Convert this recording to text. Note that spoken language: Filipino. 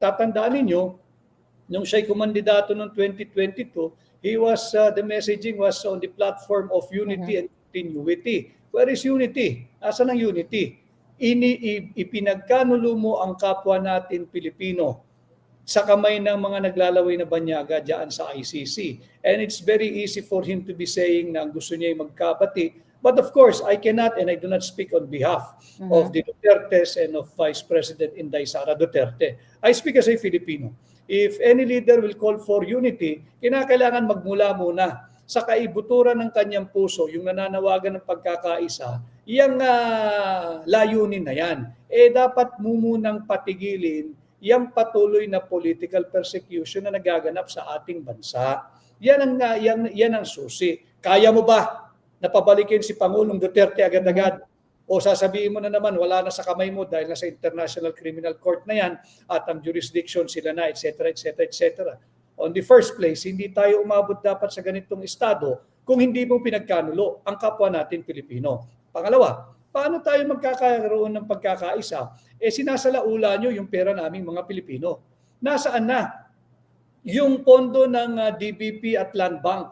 tatandaan ninyo, nung siya'y kumandidato noong 2022, he was, uh, the messaging was on the platform of unity and continuity. Where is unity? Asan ang unity? Ini, ipinagkanulo mo ang kapwa natin Pilipino sa kamay ng mga naglalaway na banyaga diyan sa ICC. And it's very easy for him to be saying na gusto niya magkabati. But of course, I cannot and I do not speak on behalf of the Dutertes and of Vice President Inday Sara Duterte. I speak as a Filipino. If any leader will call for unity, kinakailangan magmula muna sa kaibuturan ng kanyang puso, yung nananawagan ng pagkakaisa, yung ah, layunin na yan. Eh dapat mo munang patigilin yung patuloy na political persecution na nagaganap sa ating bansa. Yan ang, ah, yan, yan ang susi. Kaya mo ba na pabalikin si Pangulong Duterte agad-agad? O sasabihin mo na naman, wala na sa kamay mo dahil nasa International Criminal Court na yan at ang jurisdiction sila na, etc., etc., etc. On the first place, hindi tayo umabot dapat sa ganitong estado kung hindi mo pinagkanulo ang kapwa natin Pilipino. Pangalawa, paano tayo magkakaroon ng pagkakaisa? Eh sinasalaula nyo yung pera naming mga Pilipino. Nasaan na? Yung pondo ng ah, DBP at Land Bank